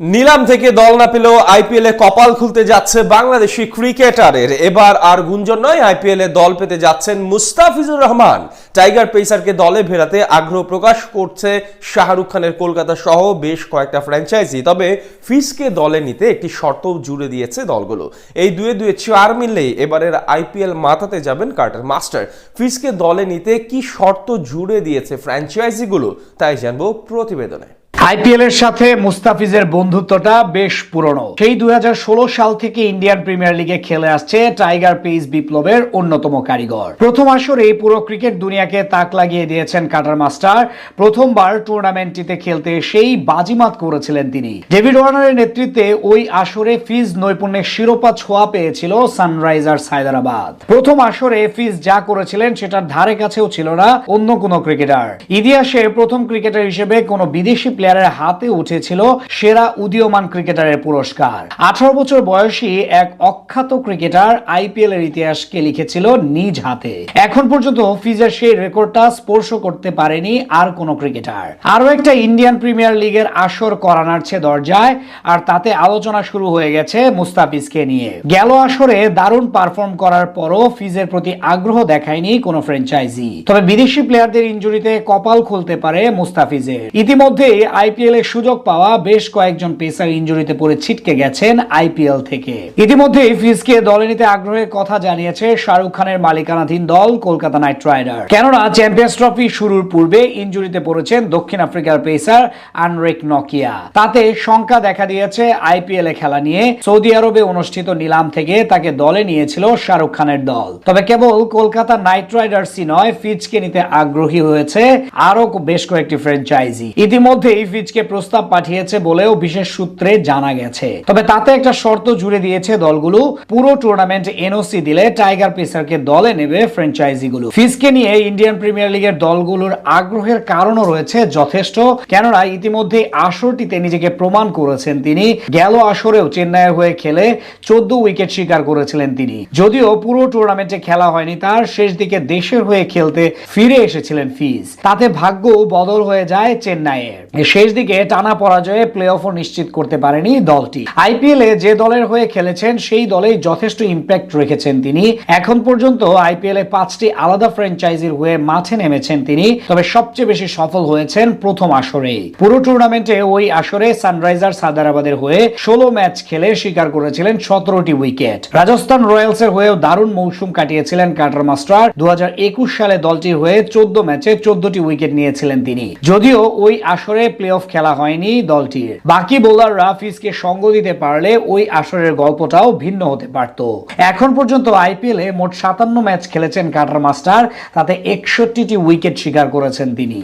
নিলাম থেকে দল না পেলেও আইপিএল কপাল খুলতে যাচ্ছে বাংলাদেশি ক্রিকেটারের। এবার আর গুঞ্জন নয়, আইপিএল দল পেতে যাচ্ছেন মুস্তাফিজুর রহমান। টাইগার পেসারকে দলে ফেরাতে আগ্রহ প্রকাশ করছে শাহরুখ খানের কলকাতা সহ বেশ কয়েকটা ফ্র্যাঞ্চাইজি তবে ফিসকে দলে নিতে একটি শর্ত জুড়ে দিয়েছে দলগুলো। এই দুয়ে দুয়ে চার মিললেই এবারের আইপিএল মাথাতে যাবেন কার্টার মাস্টার। ফিসকে দলে নিতে কি শর্ত জুড়ে দিয়েছে ফ্র্যাঞ্চাইজিগুলো তাই জানব প্রতিবেদনে। আইপিএল এর সাথে মুস্তাফিজের বন্ধুত্বটা বেশ পুরনো। সেই দুই হাজার ষোলো সাল থেকে ইন্ডিয়ান প্রিমিয়ার লিগে খেলে আসছে টাইগার পেস বিপ্লবের অন্যতম কারিগর। প্রথম আসরে পুরো ক্রিকেট দুনিয়াকে তাক লাগিয়ে দিয়েছেন কাটার মাস্টার। প্রথমবার টুর্নামেন্টটিতে খেলতে সেই বাজিমাত করেছিলেন তিনি। ডেভিড ওয়ার্নারের নেতৃত্বে ওই আসরে ফিজ নৈপুণ্যের শিরোপা ছোঁয়া পেয়েছিল সানরাইজার্স হায়দ্রাবাদ। প্রথম আসরে ফিজ যা করেছিলেন সেটার ধারে কাছেও ছিল না অন্য কোনো ক্রিকেটার। ইতিহাসে প্রথম ক্রিকেটার হিসেবে কোনো বিদেশি প্লেয়ারের হাতে উঠেছিল সেরা উদীয়মান ক্রিকেটারের পুরস্কার। আঠারো বছর বয়সী এক অখ্যাত ক্রিকেটার আইপিএল এর ইতিহাসকে লিখেছিল নিজ হাতে। এখন পর্যন্ত ফিজের সেই রেকর্ডটা স্পর্শ করতে পারেনি আর কোন ক্রিকেটার। আরও একটা ইন্ডিয়ান প্রিমিয়ার লিগের আসর করা নাড়ছে দরজায়, আর তাতে আলোচনা শুরু হয়ে গেছে মুস্তাফিজকে নিয়ে। গেল আসরে দারুণ পারফর্ম করার পরও ফিজের প্রতি আগ্রহ দেখায়নি কোনো ফ্র্যাঞ্চাইজি। তবে বিদেশি প্লেয়ারদের ইঞ্জুরিতে কপাল খুলতে পারে মুস্তাফিজের। ইতিমধ্যেই আইপিএল এর সুযোগ পাওয়া বেশ কয়েকজন পেসার ইনজুরিতে পড়ে ছিটকে গেছেন আইপিএল থেকে। ইতিমধ্যে ফিজকে দলে নিতে আগ্রহের কথা জানিয়েছে শাহরুখ খানের মালিকানাধীন দল কলকাতা নাইট রাইডার কেননা, চ্যাম্পিয়ন্স ট্রফি শুরুর পূর্বে ইনজুরিতে পড়েছেন দক্ষিণ আফ্রিকার পেসার আনরেক নকিয়া। তাতে শঙ্কা দেখা দিয়েছে আইপিএল এ খেলা নিয়ে। সৌদি আরবে অনুষ্ঠিত নিলাম থেকে তাকে দলে নিয়েছিল শাহরুখ খানের দল। তবে কেবল কলকাতা নাইট রাইডার্সই নয়, ফিজকে নিতে আগ্রহী হয়েছে আরও বেশ কয়েকটি ফ্র্যাঞ্চাইজি। ইতিমধ্যেই ফিজকে প্রস্তাব পাঠিয়েছে বলেও বিশেষ সূত্রে জানা গেছে। তবে তাতে একটা শর্ত জুড়ে দিয়েছে দলগুলো। পুরো টুর্নামেন্ট এনওসি দিলে টাইগার পেসারকে দলে নেবে ফ্র্যাঞ্চাইজিগুলো। ফিজকে নিয়ে ইন্ডিয়ান প্রিমিয়ার লিগের দলগুলোর আগ্রহের কারণও রয়েছে যথেষ্ট। কেননা ইতিমধ্যে আসরটিতে নিজেকে প্রমাণ করেছেন তিনি। গেল আসরেও চেন্নাইয়ের হয়ে খেলে চোদ্দ উইকেট শিকার করেছিলেন তিনি। যদিও পুরো টুর্নামেন্টে খেলা হয়নি তার, শেষ দিকে দেশের হয়ে খেলতে ফিরে এসেছিলেন ফিজ। তাতে ভাগ্য বদল হয়ে যায় চেন্নাইয়ের। শেষ দিকে টানা পরাজয়ে প্লে অফও নিশ্চিত করতে পারেনি দলটি। আইপিএল এ যে দলের হয়ে খেলেছেন, সেই দলেই যথেষ্ট ইম্প্যাক্ট রেখেছেন তিনি। এখন পর্যন্ত আইপিএল এ পাঁচটি আলাদা ফ্র্যাঞ্চাইজির হয়ে মাঠে নেমেছেন তিনি, তবে সবচেয়ে বেশি সফল হয়েছেন প্রথম আসরেই। পুরো টুর্নামেন্টে ওই আসরে সানরাইজার্স হায়দ্রাবাদের হয়ে ষোলো ম্যাচ খেলে শিকার করেছিলেন সতেরোটি উইকেট রাজস্থান রয়্যালস এর হয়েও দারুণ মৌসুম কাটিয়েছিলেন কাটার মাস্টার। দু হাজার একুশ সালে দলটির হয়ে চোদ্দ ম্যাচে চোদ্দটি উইকেট নিয়েছিলেন তিনি। যদিও ওই আসরে প্লে অফ খেলা হয়নি দলটির। বাকি বোলাররা ফিজকে সঙ্গ দিতে পারলে ওই আসরের গল্পটাও ভিন্ন হতে পারত। এখন পর্যন্ত আইপিএল মোট সাতান্ন ম্যাচ খেলেছেন কাটার মাস্টার, তাতে একষট্টিটি উইকেট শিকার করেছেন তিনি।